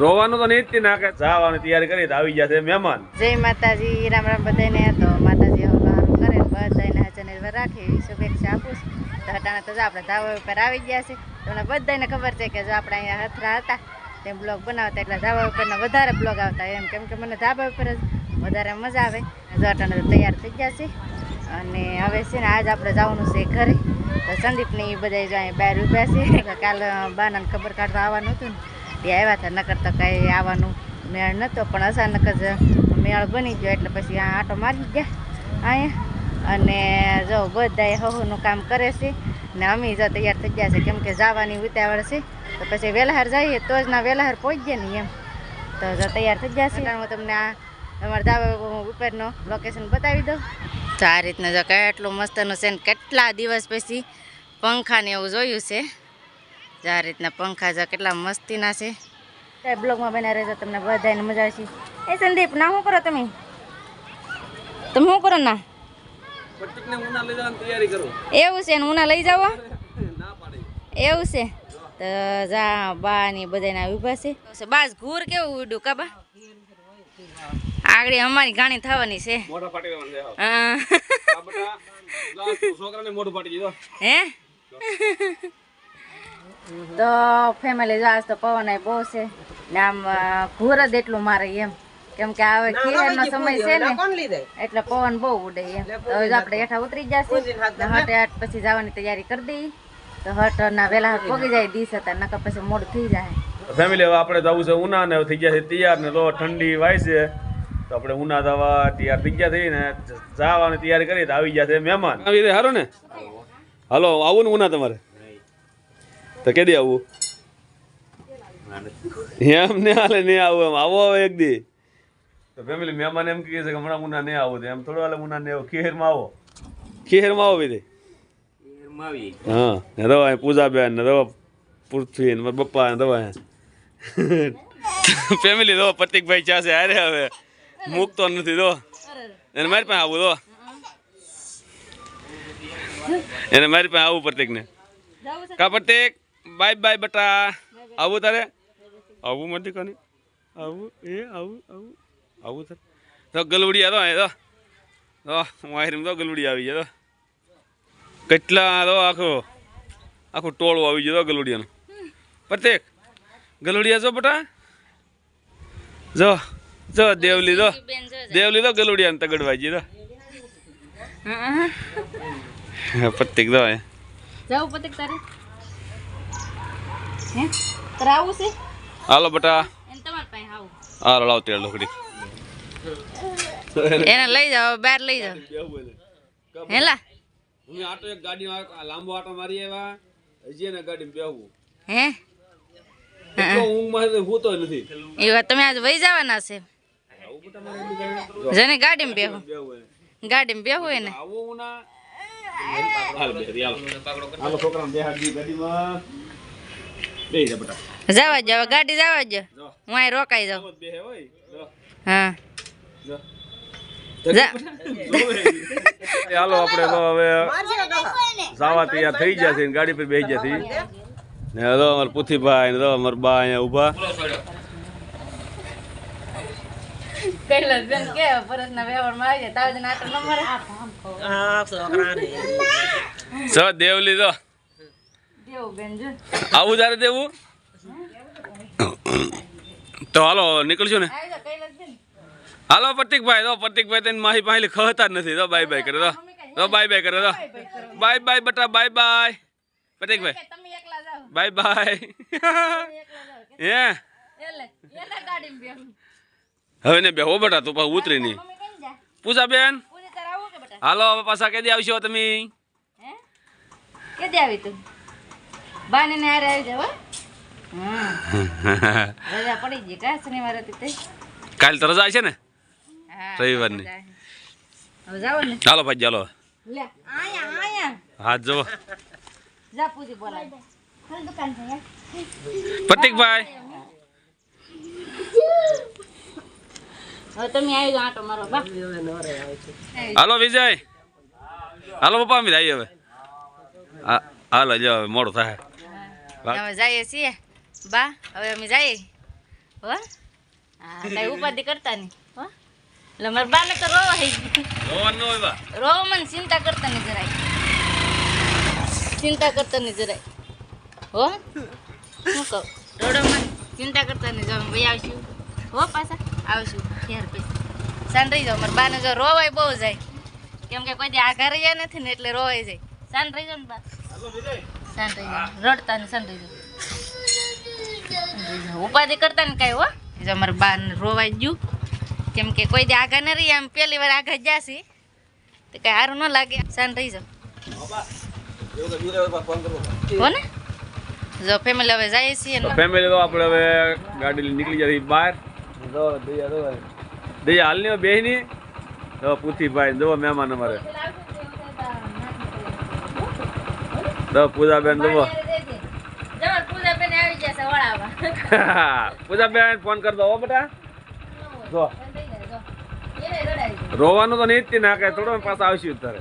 રોવાનું તો નહીં જ તે નાખે. જવાની તૈયારી કરી તો આવી જશે મહેમાન. જય માતાજી રામ રામ બધાને તો માતાજી હવે સારું કરે બધાને હાજર રાખે શુભેચ્છા આપું છું. તો હટાણા તો આપણે ધાબા ઉપર આવી ગયા છે. તમને બધાને ખબર છે કે જો આપણે અહીંયા હથરા હતા તેમ બ્લોગ બનાવતા એટલે ધાબા ઉપરના વધારે બ્લોગ આવતા એમ. કેમ કે મને ધાબા ઉપર જ વધારે મજા આવે. જો હટાણા તૈયાર થઈ ગયા છે. અને હવે છે ને આજ આપણે જવાનું છે ઘરે. તો સંદીપને એ બધા જો અહીંયા બહાર ઉભ્યા છે. કાલ બાનાને ખબર કાઢવા આવવાનું હતું ને. તે આવ્યા હતા, નકર તો કાંઈ આવવાનું મેળ નહોતો પણ અચાનક જ મેળ બની ગયો, એટલે પછી આ આટો મારી ગયા અહીંયા. અને જો બધાએ હહુનું કામ કરે છે, ને અમે જો તૈયાર થઈ ગયા છે, કેમ કે જવાની ઉતાવળ છે. તો પછી વેલાહાર જઈએ, તો જ ના વેલાહાર પહોંચીએ ને એમ. તો જો તૈયાર થઈ ગયા છે. હું તમને આ અમારા દાવા ઉપરનો લોકેશન બતાવી દઉં. તો આ રીતના જો કેટલું મસ્તનું છે ને કેટલા દિવસ પછી પંખાને એવું જોયું છે. જો આ રીતના પંખા જો કેટલા મસ્તીના છે. બ્લોગમાં બના રહેજો તમને બધાને મજા આવશે. એ સંદીપ ના શું કરો તમે? તમે શું કરો ના? પ્રતિકને ઉના લઈ જવાની તૈયારી કરું. એવું છે ને ઉના લઈ જાવ એવું છે? તો જા બા ને બધાના ઊભા છે. બાસ ઘૂર કેવું ઉડ્યું કાબા આગળ અમારી ગાણી થવાની છે. મોઢા ફાટી દેવાનું હા. આ બેટા લાસ્ટ છોકરાને મોઢું ફાટી દીધો. હે? તો ફેમિલી જો આજ તો પવન આય બહુ છે. ને આમ ઘોર જ એટલું મારે એમ. કેમ કે હવે ખીરનો સમય છે ને એટલે પવન બહુ ઉડે એમ. તો હવે આપણે હેઠા ઉતરી જશે. હટે હટ પછી જવાની તૈયારી કરી દઈએ તો હટ ના વેલા હટ પોગી જાય દીસ હતા નકર પછી મોડું થઈ જાય. ફેમિલી હવે આપણે જવું છે ઉના ને થઈ ગયા છે તૈયાર ને તો ઠંડી વાય છે. તો આપણે ઉના દવા તૈયાર થઈ ગયા થઈ ને જવાની તૈયારી કરી તો આવી ગયા છે મહેમાન. આવી રીતે હારો ને? હાલો આવું ને ઉના તમારે? તો કેદી આવું? એમ ને હાલે નહીં આવું એમ. આવો આવે એક દી. તો ફેમિલી મહેમાન એમ કહે છે કે હમણાં ઉના નહીં આવું એમ થોડો હાલે ઉના નહીં આવો. ખેરમાં આવો. ખેરમાં આવો બીજે? હા ને રવા પૂજાબેન ને રવા પૃથ્વી ને મારા પપ્પા ને દવા ફેમિલી રવા પ્રતિકભાઈ ચા છે હારે હવે. મૂકતો નથી તો. એને મારી પાસે આવું તો. એને મારી પાસે આવું પ્રતિકને કા પ્રતિક? બાય બાય બટા. આવું તારે? આવું મતી કોની? આવું એ આવું આવું. આવું તારે? તો ગલવડી તો એ તો. તો હું આહિર તો ગલવડી આવી જાય તો. કેટલા તો આખો આખું ટોળું આવી ગયું ગલુડિયાનું પ્રત્યેક ગલુડિયા જો બટા? જો. જો દેવ લીધો. દેવલી લીધો ગલુડિયા તગડવાજી તો પતિક દો એ જાવ પતિક તારે. હે? તારે આવું છે? હાલો બટા. એન તમાર પાસે આવું. હાલો લાવ તેલ લોકડી એને લઈ જાવ બહાર લઈ જાવ હેલા. હું આટો એક ગાડી લાંબો આટો મારી આવ્યા. હજી એને ગાડીમાં બેહવું. હે? એટલો હું માં હોતો નથી. એ વાત તમે આજ વહી જવાના છે. જેને ગાડીમાં બેહો. ગાડીમાં બેહો ને આવો હું હાલ બેહરી હાલો. હાલો છોકરાને બેહાડી ગાડીમાં. બેહી જા બટા જવા જાવ ગાડી જવા જ. હું અહીં રોકાઈ જાઉં. બેહે હોય. હા. જો. ચાલો આપણે તો હવે સાવા તૈયાર થઈ ગયા છે ને ગાડી પર બેસી ગયા છે ને અમારા પુથીભાઈ ને તો અમારા બા અહીંયા ઊભા. પહેલા બેન કે વ્યવહારમાં આવી જાય તાવ નાટક ન મરે સ દેવલી તો દેવું બેન જો આવું તારે દેવું તો હાલો નીકળશું ને કૈલાસ હાલો પ્રતિકભાઈ તો પ્રતિકભાઈ તેને માહી પાસે ખહતા જ નથી તો બાય બાય કરે તો તો બાય બાય કરે તો બાય બાય બટા બાય બાય પ્રતિકભાઈ તમે બાય બાય હે એટલે એને ગાડીમાં બેહું હવે ને બેહો બેટા તું પાછું ઉતરી નહીં. પૂજા બેન? પૂરી તાર આવું કે બેટા? હાલો હવે પાછા કેદી આવશો તમે? કેદી આવી તું? બાને ને હારે આવી જાવ રજા પડી ગઈ કા શનિવાર કાલ તો રજા છે ને? હા રવિવારની. હવે જાવ ને. ચાલો ભાઈ ચાલો. લે આયા આયા. હાથ જવો જા બોલાય. દુકાન પ્રતિકભાઈ હવે તમે આવી જાઓ આટો મારો બા હાલો વિજય. હાલો પપ્પા અમે જઈએ હવે. હાલો જો હવે મોડું થાય. અમે જઈએ છીએ. બા હવે અમે જઈએ. હો? હા કઈ ઉપાધિ કરતા નહીં. હો? એટલે મારા બાને તો રોવા થઈ ગઈ. રોવા મને ચિંતા કરતા નહીં જરાય. ચિંતા કરતા નહીં જરાય. હો? શું કહું? રોડો મને ચિંતા કરતા નહીં. જો અમે ભાઈ આવશું. હો પાછા. આવશું. ઘેર પછી શાંત રહી જાઓ મારા બાને જો રોવાય બહુ જાય. કેમ કે કોઈ આ ઘરે ગયા નથી ને એટલે રોવાય જાય. સાંજ રહી જાઓ ને બા. સાંજ રહી જાઓ રડતા ને શાંત રહી જાઓ ઉપાધિ કરતા ને કાંઈ હો. જો અમારા બા રોવાઈ ગયું. કેમ કે કોઈ દે આગા ન રહી આમ પહેલી વાર આગા જાશી. તો કઈ સારું ન લાગે. સાંજ રહી જાઓ હો ને? જો ફેમિલી હવે જાય છીએ ફેમિલી તો આપણે હવે ગાડી નીકળી જતી બહાર. જો દયા જો દયા હાલની બેહની તો પૂથીભાઈ જો મહેમાન અમારે. તો પૂજાબેન જો પૂજાબેન આવી જશે ફોન કર દો હો બેટા. જો. રોવાનું તો નહીં જ નાખે ના કાંઈ થોડો પાછા આવશું તારે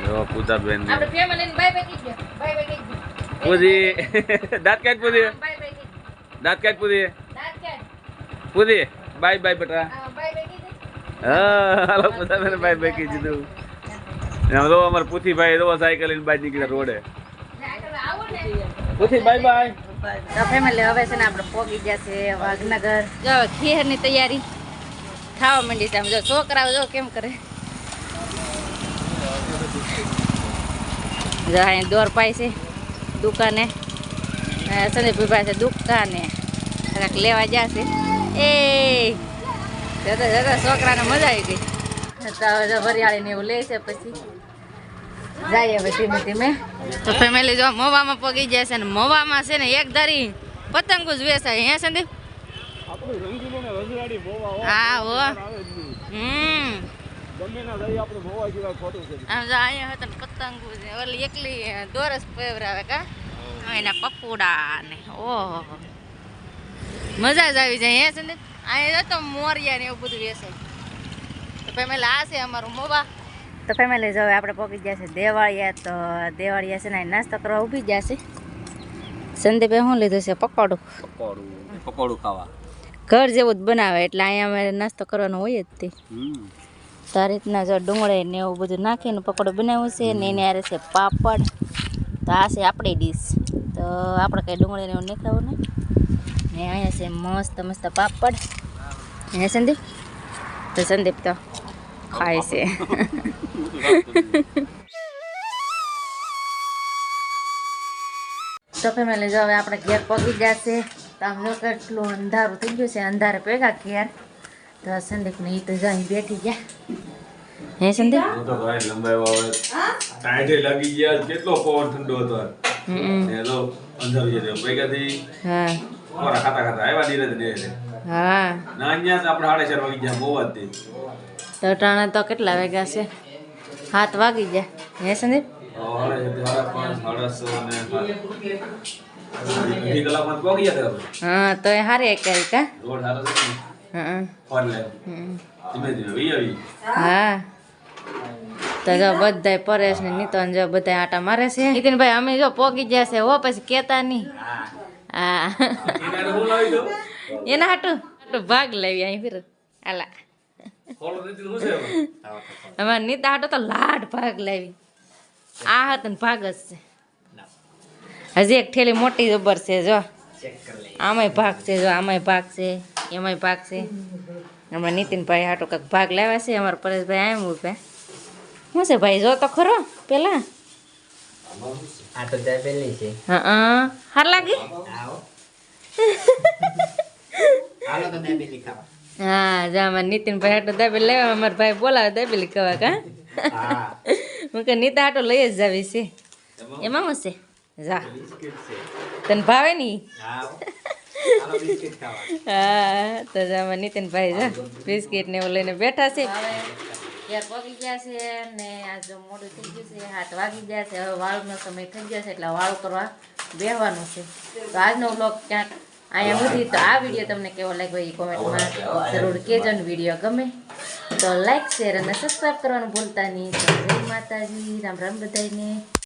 જો? જો પૂજાબેન આપણે family પૂજી દાંત કાઢ પૂજી. દાંત કાઢ પૂજી. પૂજી બાય બાય બેટા હા, હાલો પૂજાબેન બાય બાય કહી દીધું એમ અમારે પૂથીભાઈ તો સાયકલ લઈને બાય નીકળ્યા રોડે. પૂથી બાય બાય તો ફેમિલી હવે છે ને આપણે પોગી જશે વાઘનગર જો ખીરની તૈયારી ખાવા માંડી છે આમ જો છોકરાઓ જો કેમ કરે જો અહીં દોર પાય છે દુકાને. સંદીપભાઈ પાસે દુકાને. કાંઈક લેવા જશે. એ! જતા જતા છોકરાને મજા આવી ગઈ. વરિયાળીને એવું લે છે પછી. જાય હવે ધીમે ધીમે. તો ફેમિલી જો મોવામાં પગી જાય છે ને મોવામાં છે ને એક ધારી પતંગો જ વેચાય. હે સંદીપ? હા હો. હમ. આમ જો અહીંયા હતા પતંગો છે. ઓલી એકલી દોરસ પેવરાવે કા? એના પપોડા ને ઓહો. મજા જ આવી જાય હે સંદીપ? અહીંયા તો મોરિયા ને એવું બધું વેચાય તો ફેમિલી આ છે અમારું મોવા. તો ફેમિલી જો હવે આપણે પહોંચી ગયા છે દેવાળિયા તો દેવાળિયા છે ને અહીં નાસ્તો કરવા ઊભી ગયા છે. સંદીપે શું લીધું છે? પકોડું. પકોડું પકોડું ખાવા. ઘર જેવું જ બનાવે એટલે અહીંયા અમારે નાસ્તો કરવાનો હોય જ તે. તો રીતના જો ડુંગળી ને એવું બધું નાખીને પકોડું બનાવ્યું છે ને એને આરે છે પાપડ. તો આ છે આપણી ડીશ. તો આપણે કંઈ ડુંગળી ને એવું નહીં ખાવું ને? ને અહીંયા છે મસ્ત મસ્ત પાપડ. હે સંદીપ? તો સંદીપ તો ખાય છે. તો ફેમિલી જો હવે આપણે ઘેર પગી જશે તો આમ કેટલું અંધારું થઈ ગયું છે. અંધારે ભેગા ઘેર તો સંદીપ ને તો જો અહીં બેઠી ગયા. હે સંદીપ? હું તો ભાઈ લંબાઈ આવે ટાઈટે લાગી ગયા કેટલો પવન ઠંડો હતો હમ ને તો અંધારું જતો ભેગાથી હા. ખોરા ખાતા ખાતા આવ્યા ધીરે ધીરે હા. ના અહીંયા જ આપણે સાડા ચાર વાગી ગયા બહુ હતી. તો ટાણે તો કેટલા વાગ્યા છે? હાથ વાગી ગયા. હે સંદીપ? તો હા તો એ હારી કરી કા રોડ સારો છે ફોન લે હમ. ધીમે ધીમે વી આવી. હા. તો જો બધાય પરેશ ને નીતન જો બધા આટા મારે છે. નીતિનભાઈ અમે જો પોગી ગયા છે હો પછી કેતા નહીં. હા. એને હાટું? હાટું ભાગ લેવી અહીં ફીર. આલા હવે? અમારે નીતા હાટો તો લાડ ભાગ લાવી. આ હાથ ને ભાગ જ છે. હજી એક ઠેલી મોટી જબર છે જો. આમાંય ભાગ છે જો આમાંય ભાગ છે. એમાંય ભાગ છે. હમણાં નીતિનભાઈ હાટો કંઈક ભાગ લાવ્યા છે. અમારા પરેશભાઈ આમ ઊભા શું છે ભાઈ? જો તો ખરો. પેલા? આ તો દાબેલી છે. હા હાર લાગી? હાલો તો દાબેલી ખાવા. હા જા અમારા નીતિનભાઈ હાટો દાબેલી લેવા અમારા ભાઈ બોલાવે દાબેલી ખાવા કા? હું. કે નીતા હાટો લઈ જ જાવી છે. એમાં શું છે? જા. તને ભાવે નહીં? હા તો જામાં નીતિનભાઈ જા બિસ્કિટ. ને એવું લઈને બેઠા છે. ઘેર પગી ગયા છે ને આજે જો મોડું થઈ ગયું છે હાથ વાગી ગયા છે. હવે વાળનો સમય થઈ ગયો છે એટલે વાળ કરવા બેહવાનું છે. તો આજનો વ્લોગ ક્યાંક અહીંયા સુધી. તો આ વીડિયો તમને કેવો લાગ્યો એ કોમેન્ટમાં જરૂર કહેજો ને વીડિયો ગમે. તો લાઈક શેર અને સબસ્ક્રાઈબ કરવાનું ભૂલતા નહીં. જય માતાજી રામ રામ બધાને